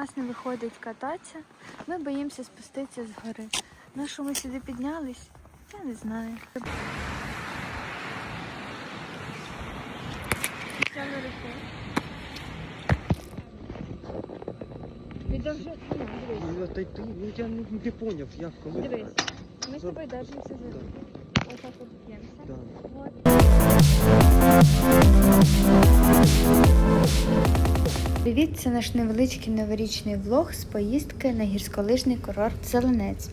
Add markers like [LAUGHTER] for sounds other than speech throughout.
нас не виходить кататися. Ми боїмося спуститися з гори. На що ми сюди піднялись? Я не знаю. Ну, та й ти, ну я не, не поняв, як коли. Дивись. Ми з тобою держимося за руку. Отак от б'ємося. Да. Вот. Привіт, це наш невеличкий новорічний влог з поїздки на гірськолижний курорт Зеленець.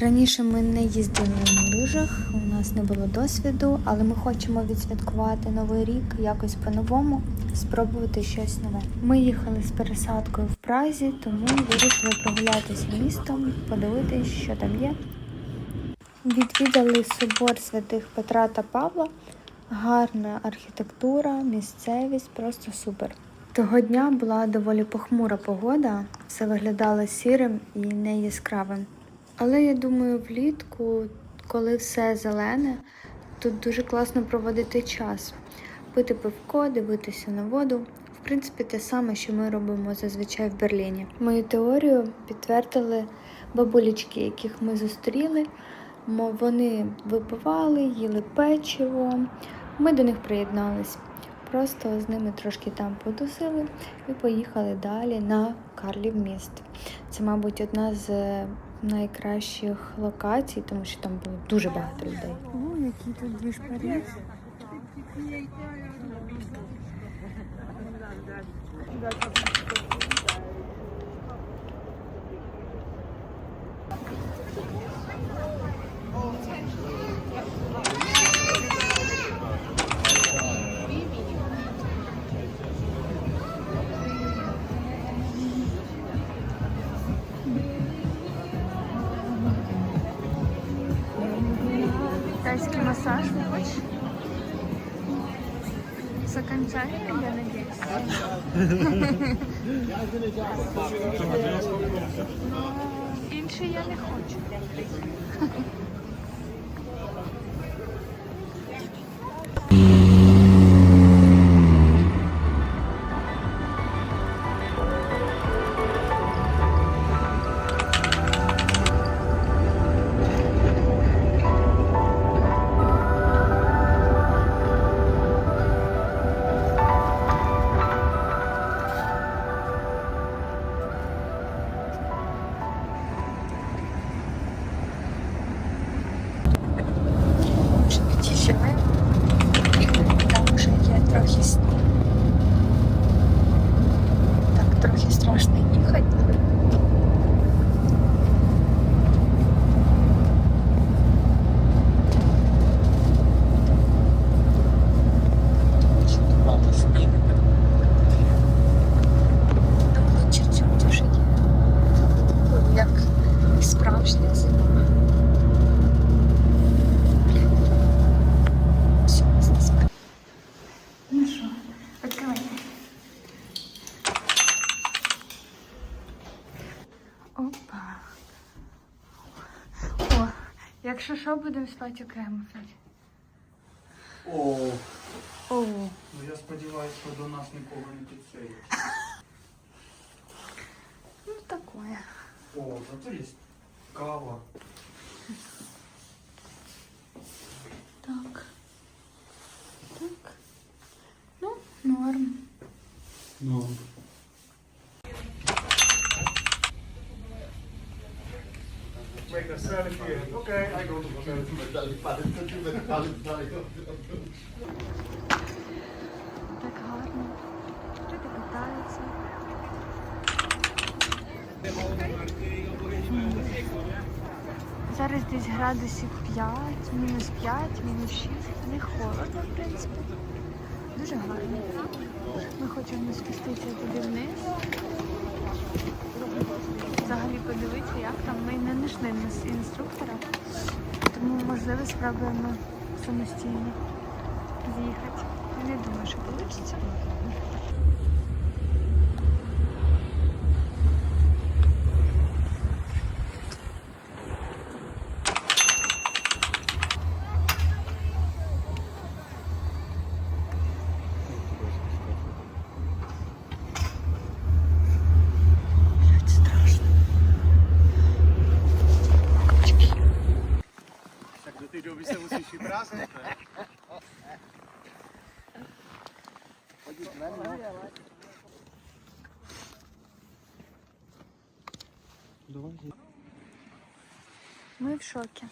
Раніше ми не їздили на лижах, у нас не було досвіду, але ми хочемо відсвяткувати новий рік якось по-новому, спробувати щось нове. Ми їхали з пересадкою в Празі, тому вирішили прогулятися містом, подивитись, що там є. Відвідали собор святих Петра та Павла. Гарна архітектура, місцевість, просто супер. Того дня була доволі похмура погода, все виглядало сірим і не яскравим. Але я думаю, влітку, коли все зелене, тут дуже класно проводити час, пити пивко, дивитися на воду. В принципі, те саме, що ми робимо зазвичай в Берліні. Мою теорію підтвердили бабулечки, яких ми зустріли. Вони випивали, їли печиво. Ми до них приєднались. Просто з ними трошки там потусили і поїхали далі на Карлів міст. Це, мабуть, одна з е, найкращих локацій, тому що там було дуже багато людей. О, який тут двіж Thank Тайский массаж хочешь? С окончанием, я надеюсь. [LAUGHS] Інший я не хочу. Заспи. Ну що, відкривайте. Опа. О, якщо що, будемо спати окремо. О, О, Ну я сподіваюся, що до нас нікого не підсеють. ну такое. О, зато є кава. Так. Так. Ну, норм. Ну. Make a selfie. Okay, I go to Так Зараз десь градусів 5, мінус 5, мінус 6. Не холодно, в принципі. Дуже гарно. Ми хочемо спуститися туди вниз. Взагалі подивитися, як там. Ми не знайшли нас інструктора, тому можливо спробуємо самостійно з'їхати. Не думаю, що вийде. Ми в шокі.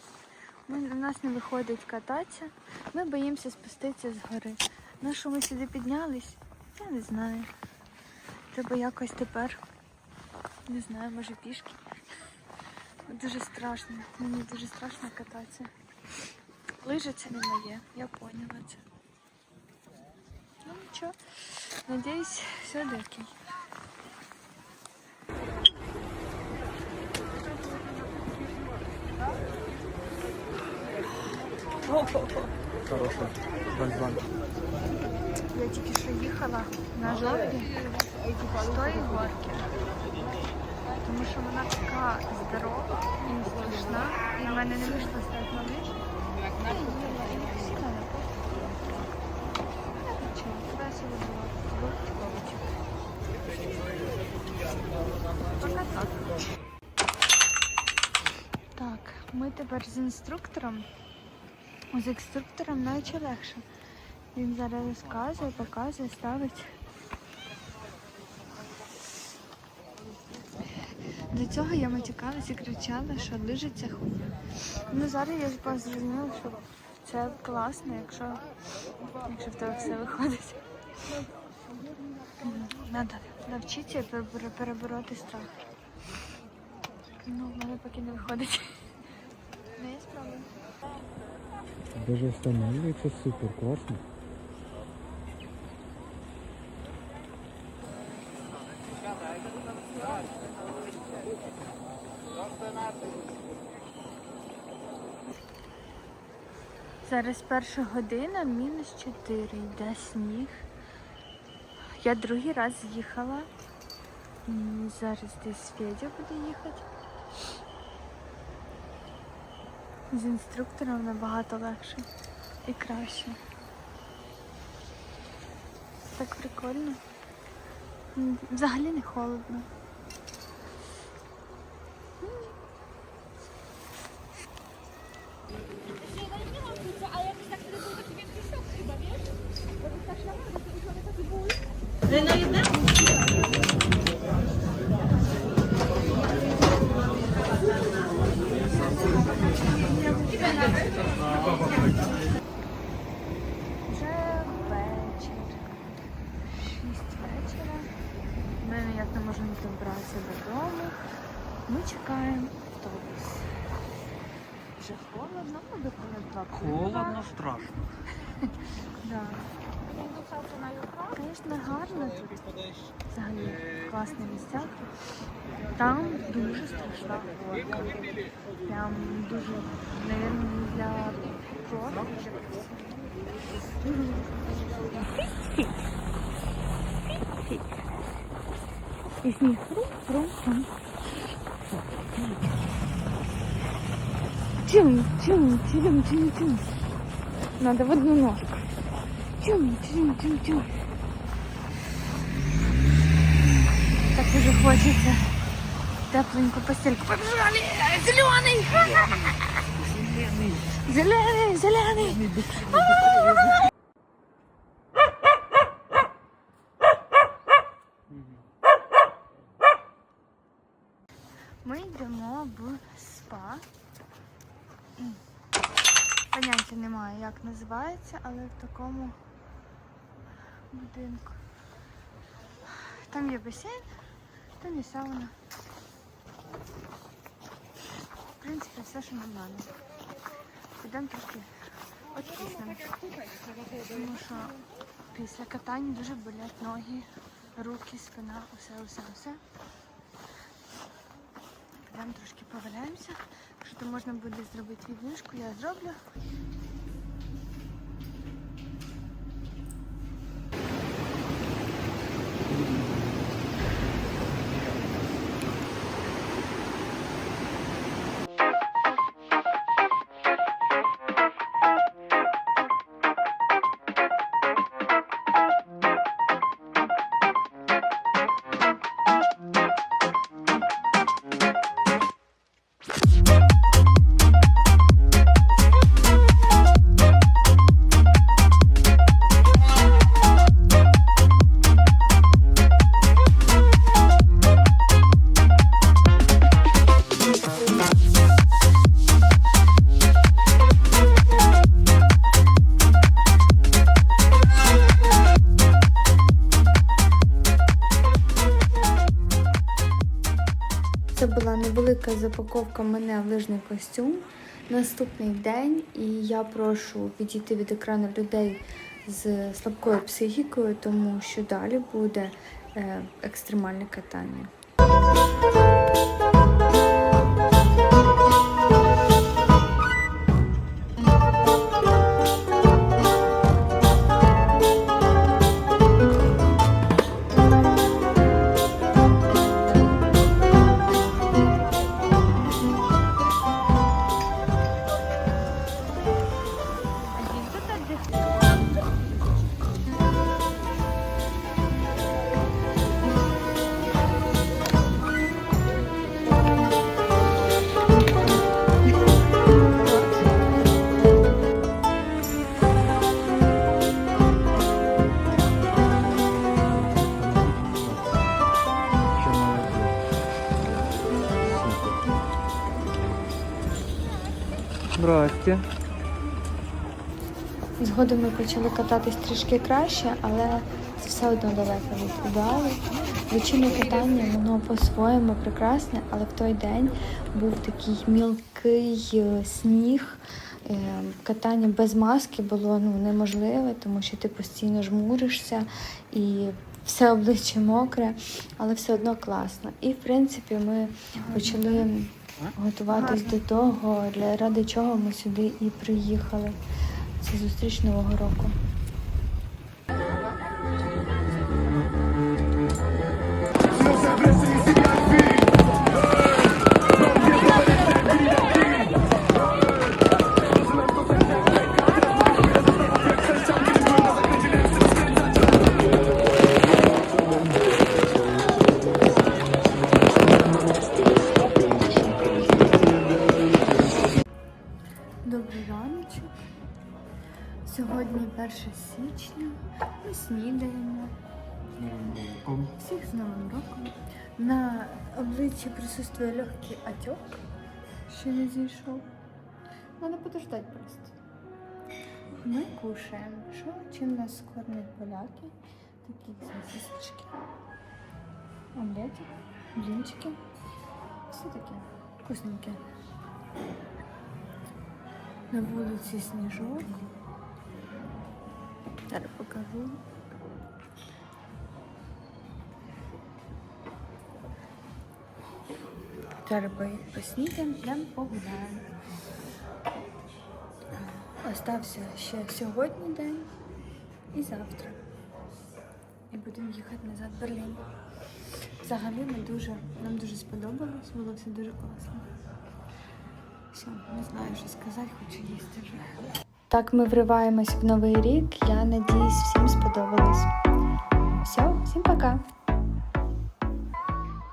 Ми, у нас не виходить кататися. Ми боїмося спуститися з гори. На що ми сюди піднялись? Я не знаю. Треба якось тепер. Не знаю, може пішки. Дуже страшно. Мені дуже страшно кататися. Лижа це не моє, я поняла це. Ну нічого. Надіюсь, все буде окей. Хороший. Бальзан. Я тільки що їхала на жовті з тої горки, тому що вона така здорова і не страшна, і в мене не вийшло стати на лижі. Так. Ми тепер з інструктором. З інструктором наче легше. Він зараз розказує, показує, ставить. До цього я матюкалась і кричала, що це хуйня. Ну зараз я зрозуміла, що це класно, якщо, якщо в тебе все виходить. Надо навчитися перебороти страх. Ну, в мене поки не виходить. Ну, я. Даже останавливается супер классно. Зараз перша година, мінус 4, йде сніг. Я другий раз їхала. Зараз десь Федя буде їхати. З інструктором набагато легше і краще. Так прикольно. Взагалі не холодно. Не можемо добратися додому. Ми чекаємо автобус. Вже холодно, ну випали два Холодно, страшно. Да. Звісно, гарно тут. Взагалі класне місця. Там дуже страшна горка. Прям дуже, мабуть, для профі. І сніг. Хрум-хрум-хрум. Чум, чум, чум, чум, чум. Надо в одну ножку. Чум, чум, чум, чум. Так уже хочется тепленькую постельку. Побежали! Зеленый! Зеленый, зеленый! Ми йдемо в спа. М. Поняття немає, як називається, але в такому будинку. Там є басейн, там є сауна. В принципі, все, що нам треба. Підемо трохи відпіснемо. Тому що після катання дуже болять ноги, руки, спина, усе, усе, усе. Підемо трошки поваляємося. Якщо то можна буде зробити відмішку, я зроблю. Розпаковка мене в лижний костюм. Наступний день, і я прошу відійти від екрану людей з слабкою психікою, тому що далі буде е, екстремальне катання. Здрасте. Згодом ми почали кататись трішки краще, але це все одно далеко від ідеалу. Вечірнє катання воно по-своєму прекрасне, але в той день був такий мілкий е, сніг. Е, Катання без маски було ну, неможливе, тому що ти постійно жмуришся і все обличчя мокре, але все одно класно. І в принципі ми почали готуватись до того, для ради чого ми сюди і приїхали. Це зустріч Нового року. 1 січня. Ми снідаємо. Всіх з Новим роком. На обличчі присутствує легкий отек, що не зійшов. Надо подождать просто. Ми кушаємо. Що чим нас кормять поляки? Такі сосисочки. Омлетик, блінчики. Все таке вкусненьке. На вулиці сніжок. Зараз покажу. Зараз по- поснідаємо, йдемо погуляємо. Остався ще сьогодні день і завтра. І будемо їхати назад в Берлін. Взагалі ми дуже, нам дуже сподобалось, було все дуже класно. Все, не знаю, що сказати, хочу їсти вже. Так ми вриваємось в новий рік. Я надіюсь, всім сподобалось. Все, всім пока!